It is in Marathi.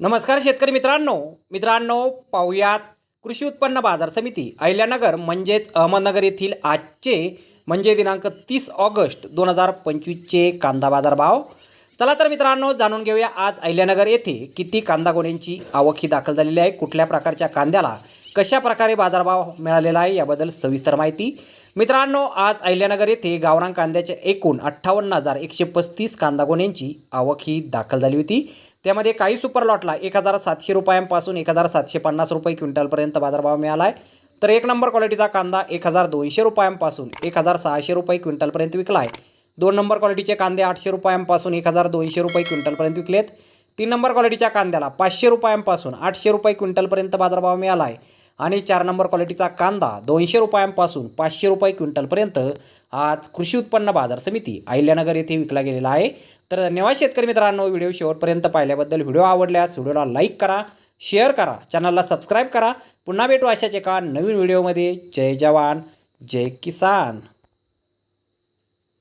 नमस्कार शेतकरी मित्रांनो. मित्रांनो पाहुयात कृषी उत्पन्न बाजार समिती अहिल्यानगर म्हणजेच अहमदनगर येथील आजचे म्हणजे दिनांक तीस ऑगस्ट दोन हजार पंचवीसचे कांदा बाजार भाव चला तर मित्रांनो जाणून घेऊया आज अहिल्यानगर येथे किती कांदा गोण्यांची आवक ही दाखल झालेली आहे कुठल्या प्रकारच्या कांद्याला कशा प्रकारे बाजारभाव मिळालेला आहे याबद्दल सविस्तर माहिती. मित्रांनो आज अहिल्यानगर येथे गावरान कांद्याच्या एकूण अठ्ठावन्न हजार एकशे पस्तीस कांदा गोण्यांची आवक ही दाखल झाली होती. त्यामध्ये काही सुपर लॉटला एक हजार सातशे रुपयांपासून एक हजार सातशे पन्नास रुपये क्विंटलपर्यंत बाजारभाव मिळाला आहे तर एक नंबर क्वालिटीचा कांदा एक हजार दोनशे रुपयांपासून एक हजार सहाशे रुपये क्विंटलपर्यंत विकला आहे दोन नंबर क्वालिटीचे कांदे आठशे रुपयांपासून एक हजार दोनशे रुपये क्विंटलपर्यंत विकलेत. तीन नंबर क्वालिटीच्या कांद्याला पाचशे रुपयांपासून आठशे रुपये क्विंटलपर्यंत बाजारभाव मिळाला आहे आणि चार नंबर क्वालिटीचा कांदा दोनशे रुपयांपासून पाचशे रुपये क्विंटलपर्यंत आज कृषी उत्पन्न बाजार समिती अहिल्यानगर येथे विकला गेलेला आहे. तर धन्यवाद शेतकरी मित्रांनो व्हिडिओ शेवटपर्यंत पाहिल्याबद्दल व्हिडिओ आवडल्यास व्हिडिओला लाईक करा शेअर करा चॅनलला सबस्क्राईब करा. पुन्हा भेटू अशाच एका नवीन व्हिडिओमध्ये. जय जवान जय किसान.